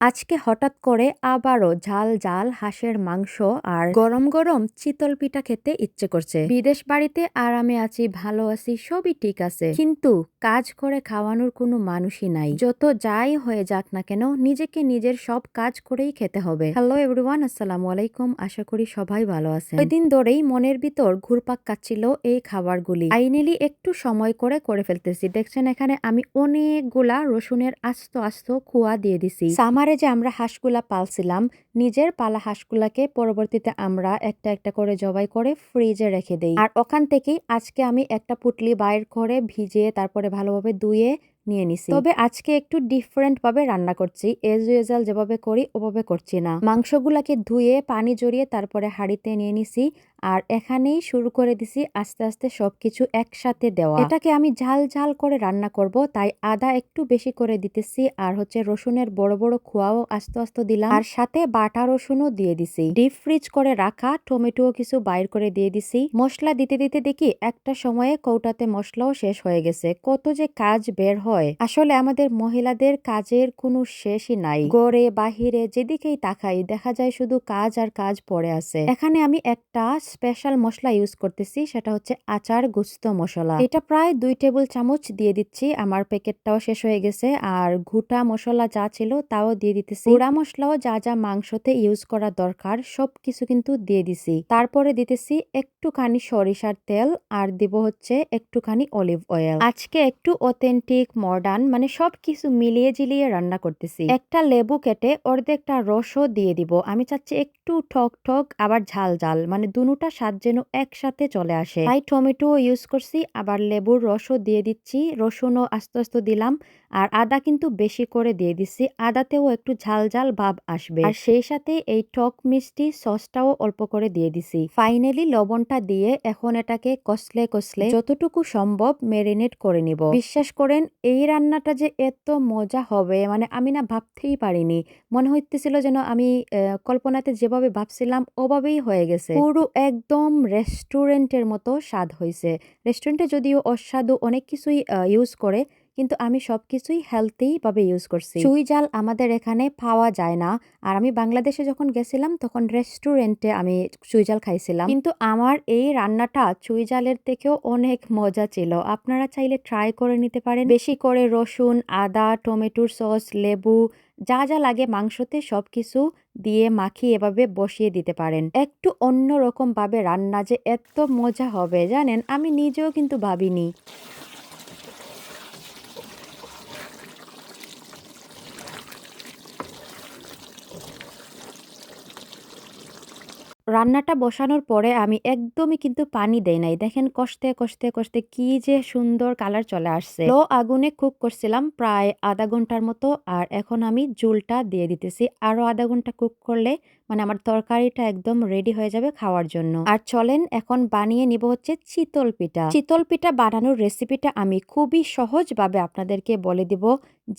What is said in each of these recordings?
আজকে হঠাৎ করে আবারও ঝাল ঝাল হাঁসের মাংস আর গরম গরম চিতল পিঠা খেতে ইচ্ছে করছে। বিদেশ বাড়িতে আরামে আছি, ভালো আছি, সবই ঠিক আছে। কিন্তু কাজ করে খাওয়ানোর কোনো মানুষই নাই। যত যাই হয়ে যাক না কেন, নিজেকে নিজের সব কাজ করেই খেতে হবে। হ্যালো এভরিওয়ান আসসালামু আলাইকুম। আশা করি সবাই ভালো আছে ওই দিন ধরেই মনের ভিতর ঘুরপাক কাচ্ছিল এই খাবারগুলি। আইনেলি একটু সময় করে করে ফেলতেছি। দেখছেন এখানে আমি অনেকগুলা রসুনের আস্ত আস্ত কুয়া দিয়ে দিছি। সামারে যে আমরা হাঁসগুলা পালছিলাম নিজের পালা হাঁসগুলাকে পরবর্তীতে আমরা একটা একটা করে জবাই করে ফ্রিজে রেখে দেই। আর ওখান থেকেই আজকে আমি একটা পুটলি বাইর করে ভিজিয়ে তারপরে ভালোভাবে ধুয়ে নিয়ে নিছি। তবে আজকে একটু ডিফারেন্ট ভাবে রান্না করছি। এজ ইউজাল যেভাবে করি, ওভাবে করছি না। মাংসগুলাকে ধুয়ে, পানি জড়িয়ে তারপরে হাঁড়িতে নিয়ে নিছি। আর এখানেই শুরু করে দিছি আস্তে আস্তে সবকিছু একসাথে দেওয়া। এটাকে আমি ঝাল ঝাল করে রান্না করব, তাই আদা একটু বেশি করে দিতেছি। আর হচ্ছে রসুনের বড় বড় খোয়াও আস্তে আস্তে দিলাম। আর সাথে বাটা রসুনও দিয়ে দিছি। ডিপ ফ্রিজ করে রাখা টমেটো কিছু বাইর করে দিয়ে দিছি। মশলা দিতে দিতে দেখি একটা সময়ে কৌটাতে মশলাও শেষ হয়ে গেছে। কত যে কাজ বের হয়। আসলে আমাদের মহিলাদের কাজের কোনো শেষই নাই। গড়ে বাহিরে, যেদিকেই তাকাই, দেখা যায় শুধু কাজ আর কাজ পড়ে আছে। এখানে আমি একটা স্পেশাল মশলা ইউজ করতেছি, সেটা হচ্ছে আচার গুস্ত মশলা। এটা প্রায় দুই টেবিল চামচ দিয়ে দিচ্ছি। আমার প্যাকেটটাও শেষ হয়ে গেছে। আর ঘুটা মশলা যা ছিল তাও দিয়ে দিতেছি। গুঁড়া মশলাও যা যা মাংসতে ইউজ করা দরকার সব কিছু কিন্তু দিয়ে দিছি। তারপরে দিতেছি একটুখানি সরিষার তেল আর দিব হচ্ছে একটুখানি অলিভ অয়েল আজকে একটু অথেন্টিক মডার্ন মানে সব কিছু মিলিয়ে জিলিয়ে রান্না করতেছি। একটা লেবু কেটে অর্ধেকটা রসও দিয়ে দিব। আমি চাচ্ছি একটু ঠক ঠক, আবার ঝাল ঝাল মানে দুটা স্বাদ যেন একসাথে চলে আসে। তাই টমেটো ইউজ করছি, আবার লেবুর রসও দিয়ে দিচ্ছি, রসুনও আস্তে আস্তে দিলাম, আর আদা কিন্তু বেশি করে দিয়ে দিচ্ছি। আদাতেও একটু ঝাল ঝাল ভাব আসবে। আর সেই সাথে এই টক মিষ্টি সসটাও অল্প করে দিয়ে দিছি। ফাইনালি লবণটা দিয়ে এখন এটাকে কষলে কষলে যতটুকু সম্ভব মেরিনেট করে নিব। বিশ্বাস করেন, এই রান্নাটা যে এত মজা হবে মানে আমি না ভাবতেই পারিনি। মনে হইতেছিল যেন আমি কল্পনাতে যেভাবে ভাবছিলাম, ওভাবেই হয়ে গেছে। পুরো একদম রেস্টুরেন্টের মতো স্বাদ হয়েছে রেস্টুরেন্টে যদিও অস্বাদু অনেক কিছুই ইউজ করে কিন্তু আমি সব কিছুই হেলথিভাবে ইউজ করছি। চুই জাল আমাদের এখানে পাওয়া যায় না। আর আমি বাংলাদেশে যখন গেছিলাম, তখন রেস্টুরেন্টে আমি চুই জাল খাইছিলাম। কিন্তু আমার এই রান্নাটা চুই জালের থেকেও অনেক মজা ছিল। আপনারা চাইলে ট্রাই করে নিতে পারেন। বেশি করে রসুন, আদা, টমেটোর সস লেবু, যা যা লাগে মাংসতে সব কিছু দিয়ে মাখিয়ে এভাবে বসিয়ে দিতে পারেন। একটু অন্য রকম ভাবে রান্না যে এত মজা হবে, জানেন? আমি নিজেও কিন্তু ভাবিনি। রান্নাটা বসানোর পরে আমি একদমই কিন্তু পানি দেই নাই। দেখেন কষ্টে কষ্টে কষ্টে কি যে সুন্দর কালার চলে আসছে। লো আগুনে কুক করছিলাম প্রায় আধা ঘণ্টার মতো আর এখন আমি জুলটা দিয়ে দিতেছি। আরও আধা ঘণ্টা কুক করলে মানে আমার তরকারিটা একদম রেডি হয়ে যাবে খাওয়ার জন্য। আর চলেন এখন বানিয়ে নিব হচ্ছে চিতল পিঠা। চিতল পিঠা বানানোর রেসিপিটা আমি খুবই সহজভাবে আপনাদেরকে বলে দিব।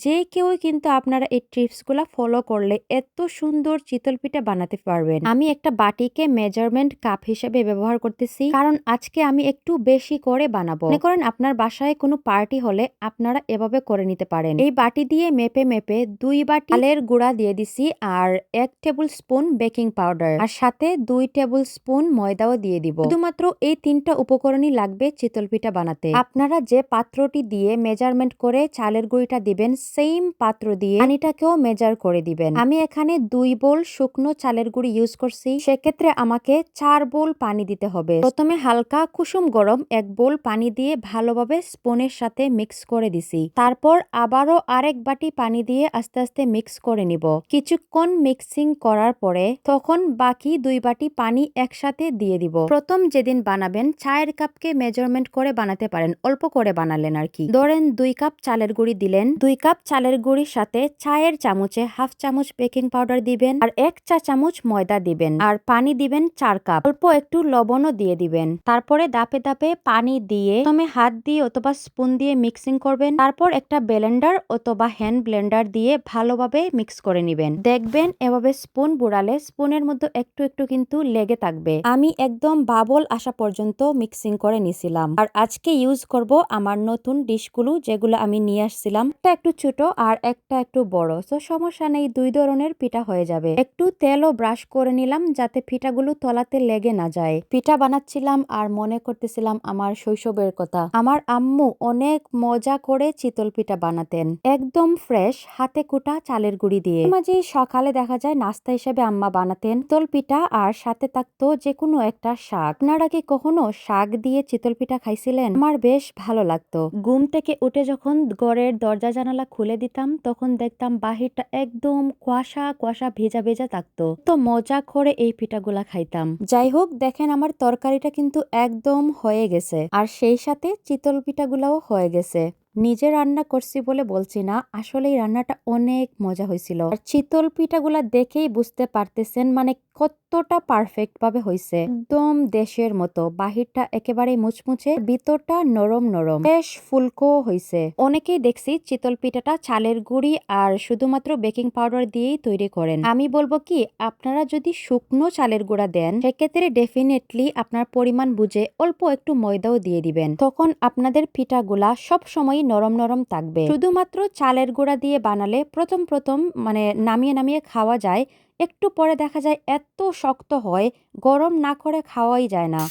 যে কেউ কিন্তু আপনারা এই টিপসগুলো ফলো করলে এত সুন্দর চিতল পিঠা বানাতে পারবেন। আমি একটা বাটিকে মেজারমেন্ট কাপ হিসেবে ব্যবহার করতেছি। কারণ আজকে আমি একটু বেশি করে বানাবো। মনে করেন আপনার বাসায় কোনো পার্টি হলে আপনারা এভাবে করে নিতে পারেন। এই বাটি দিয়ে মেপে মেপে দুই বাটি আলের গুঁড়া দিয়ে দিছি আর এক টেবিল স্পুন বেকিং পাউডার আর সাথে দুই টেবিল স্পুন ময়দাও দিয়ে দিব। শুধুমাত্র এই তিনটা উপকরণই লাগবে চিতল পিঠা বানাতে। আপনারা যে পাত্রটি দিয়ে মেজারমেন্ট করে চালের গুঁড়িটা দিবেন, সেম পাত্র দিয়ে পানিটাকেও মেজার করে দিবেন। আমি এখানে দুই বোল শুকনো চালের গুঁড়ি ইউজ করছি। সেক্ষেত্রে আমাকে চার বোল পানি দিতে হবে। প্রথমে হালকা কুসুম গরম এক বোল পানি দিয়ে ভালোভাবে স্পুনের সাথে মিক্স করে দিছি। তারপর আবারও আরেক বাটি পানি দিয়ে আস্তে আস্তে মিক্স করে নিব। কিছুক্ষণ মিক্সিং করার পরে তখন বাকি দুই বাটি পানি একসাথে দিয়ে দিব। প্রথম যেদিন বানাবেন, চায়ের কাপকে মেজারমেন্ট করে বানাতে পারেন, অল্প করে বানালেন আর কি। ধরেন দুই কাপ চালের গুঁড়ি দিলেন, দুই কাপ চালের গুঁড়ির সাথে চায়ের চামচে হাফ চামচ বেকিং পাউডার দিবেন আর এক চা চামচ ময়দা দিবেন আর পানি দিবেন চার কাপ। অল্প একটু লবণও দিয়ে দিবেন। তারপরে দাপে দাপে পানি দিয়ে প্রথমে হাত দিয়ে অথবা স্পুন দিয়ে মিক্সিং করবেন। তারপর একটা ব্লেন্ডার অথবা হ্যান্ড ব্লেন্ডার দিয়ে ভালোভাবে মিক্স করে নিবেন। দেখবেন এভাবে স্পুন বুড়ালে স্পুনের মধ্যে একটু একটু কিন্তু লেগে থাকবে। আমি একদম বাবল আসা পর্যন্ত মিক্সিং করে নিছিলাম। আর আজকে ইউজ করব আমার নতুন ডিশগুলো যেগুলো আমি নিয়ে আসছিলাম। একটা একটু ছোট আর একটা একটু বড়। তো সমস্যা নেই, দুই ধরনের পিঠা হয়ে যাবে। একটু তেলও ব্রাশ করে নিলাম যাতে পিঠাগুলো তলাতে লেগে না যায়। পিঠা বানাচ্ছিলাম আর মনে করতেছিলাম আমার শৈশবের কথা। আমার আম্মু অনেক মজা করে চিতল পিঠা বানাতেন। একদম ফ্রেশ হাতে কুটা চালের গুঁড়ি দিয়ে। মাঝে সকালে দেখা যায় নাস্তা হিসেবে আম্মা বানাতেন। চিতল পিঠা আর সাথে থাকতো যে কোনো একটা শাক। আপনারা কি কখনো শাক দিয়ে চিতল পিঠা খাইছিলেন? আমার বেশ ভালো লাগতো। ঘুম থেকে উঠে যখন ঘরের দরজা জানালা খুলে দিতাম, তখন দেখতাম বাহিরটা একদম কুয়াশা কুয়াশা, ভেজা ভেজা থাকতো। তো মজা করে এই পিঠাগুলা খাইতাম। যাই হোক, দেখেন আমার তরকারিটা কিন্তু একদম হয়ে গেছে। আর সেই সাথে চিতল পিঠাগুলাও হয়ে গেছে। নিজে রান্না করছি বলে বলছি না আসলে এই রান্নাটা অনেক মজা হয়েছিল। আর চিতল পিঠাগুলা দেখেই বুঝতে পারতেছেন মানে কতটা পারফেক্ট ভাবে হয়েছে। একদম দেশের মতো, বাহিরটা একেবারে মুচমুচে, ভিতরটা নরম নরম, বেশ ফুলকো হয়েছে। অনেকেই দেখছি চিতল পিঠাটা চালের গুঁড়ি আর শুধুমাত্র বেকিং পাউডার দিয়েই তৈরি করেন। আমি বলব কি, আপনারা যদি শুকনো চালের গুঁড়া দেন, সেক্ষেত্রে ডেফিনেটলি আপনার পরিমাণ বুঝে অল্প একটু ময়দাও দিয়ে দিবেন। তখন আপনাদের পিঠাগুলা সব সময় নরম নরম থাকবে। শুধুমাত্র চালের গুঁড়া দিয়ে বানালে প্রথম প্রথম মানে নামিয়ে নামিয়ে খাওয়া যায়। একটু পরে দেখা যায় এত শক্ত হয়, গরম না করে খাওয়াই যায় না।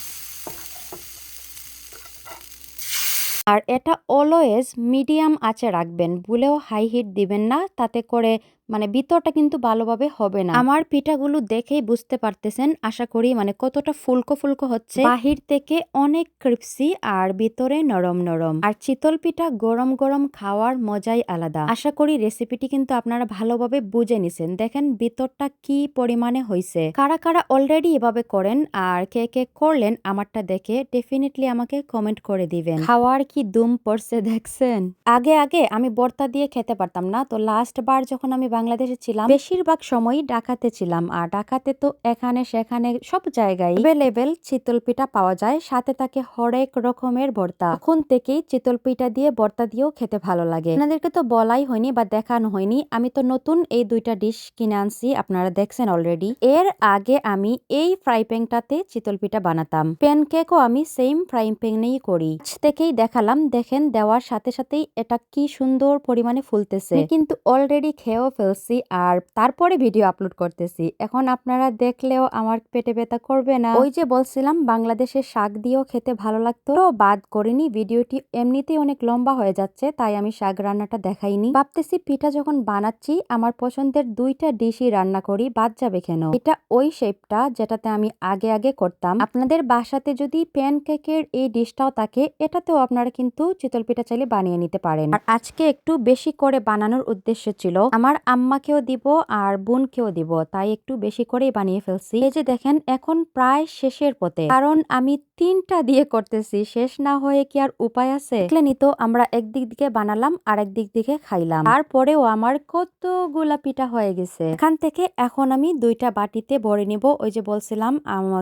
আর এটা অলওয়েজ মিডিয়াম আঁচে রাখবেন, ভুলেও হাই হিট দিবেন না, তাতে করে মানে ভিতরটা কিন্তু ভালোভাবে হবে না। আমার পিঠাগুলো দেখেই বুঝতে পারতেছেন, আশা করি মানে কতটা ফুলকো ফুলকো হচ্ছে। বাহির থেকে অনেক ক্রিপসি আর ভিতরে নরম নরম। আর চিতল পিঠা গরম গরম খাওয়ার মজাই আলাদা। আশা করি রেসিপিটি কিন্তু আপনারা ভালোভাবে বুঝে নিছেন। দেখেন ভিতরটা কি পরিমাণে হয়েছে কারা কারা অলরেডি এভাবে করেন আর কে কে করলেন আমারটা দেখে ডেফিনেটলি আমাকে কমেন্ট করে দিবেন। খাওয়ার কি দুম পড়ছে দেখছেন? আগে আগে আমি বর্তা দিয়ে খেতে পারতাম না, তো লাস্ট বার যখন আমি বাংলাদেশে ছিলাম, বেশিরভাগ সময় ঢাকাতে ছিলাম। আর ঢাকাতে তো এখানে, সেখানে সব জায়গায় অ্যাভেলেবেল চিতল পিঠা পাওয়া যায়। সাথে থাকে হরেক রকমের ভর্তা। এখন থেকেই চিতল পিঠা দিয়ে ভর্তা দিয়েও খেতে ভালো লাগে। আপনাদেরকে তো বলাই হয়নি বা দেখানো হয়নি, আমি তো নতুন এই দুইটা ডিশ কিনে আনছি, আপনারা দেখছেন অলরেডি এর আগে আমি এই ফ্রাই প্যানটাতে চিতল পিঠা বানাতাম। প্যানকেকও আমি সেম ফ্রাই প্যানেই করি। থেকেই দেখালাম, দেখেন দেওয়ার সাথে সাথেই এটা কি সুন্দর পরিমাণে ফুলতেছে। কিন্তু অলরেডি খেয়েও ফেলছি আর তারপরে ভিডিও আপলোড করতেছি। এখন আপনারা দেখলেও আমার পেটে ব্যথা করবে না। ওই যে বলছিলাম বাংলাদেশের শাক দিয়েও খেতে ভালো লাগতো। তো বাদ করিনি, ভিডিওটি এমনিতেই অনেক লম্বা হয়ে যাচ্ছে, তাই আমি শাক রান্নাটা দেখাইনি। ভাবতেছি পিঠা যখন বানাচ্ছি, আমার পছন্দের দুইটা ডিশই রান্না করি, বাদ যাবে কেন? এটা ওই শেপটা যেটাতে আমি আগে আগে করতাম। আপনাদের বাসাতে যদি প্যান কেকের এই ডিশটাও থাকে, এটাতেও আপনারা কিন্তু চিতল পিঠা চাইলে বানিয়ে নিতে পারেন। আর আজকে একটু বেশি করে বানানোর উদ্দেশ্য ছিল, আমার আম্মাকেও দিব আর বোনকেও দিব। তাই একটু বেশি করেই বানিয়ে ফেলছি। এই যে দেখেন, এখন প্রায় শেষের পথে। কারণ আমি তিনটা দিয়ে করতেছি। শেষ না হয়ে কি আর উপায় আছে? তো, আমরা একদিক দিকে বানালাম আর একদিক দিকে খাইলাম। তারপরেও আমার কতগুলা পিঠা হয়ে গেছে। এখান থেকে এখন আমি দুইটা বাটিতে ভরে নিব। ওই যে বলছিলাম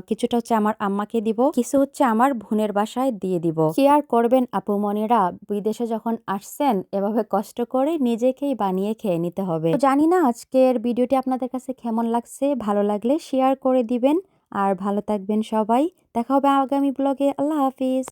কিছুটা হচ্ছে আমার আম্মাকে দিব, কিছু হচ্ছে আমার বোনের বাসায় দিয়ে দিব। কি আর করবেন আপু মনিরা? বিদেশে যখন আসছেন, এভাবে কষ্ট করে নিজেকেই বানিয়ে খেয়ে নিতে হবে। জানি না আজকের ভিডিওটি আপনাদের কাছে কেমন লাগছে, ভালো লাগলে শেয়ার করে দিবেন। আর ভালো থাকবেন সবাই। দেখা হবে আগামী ব্লগে আল্লাহ হাফিজ।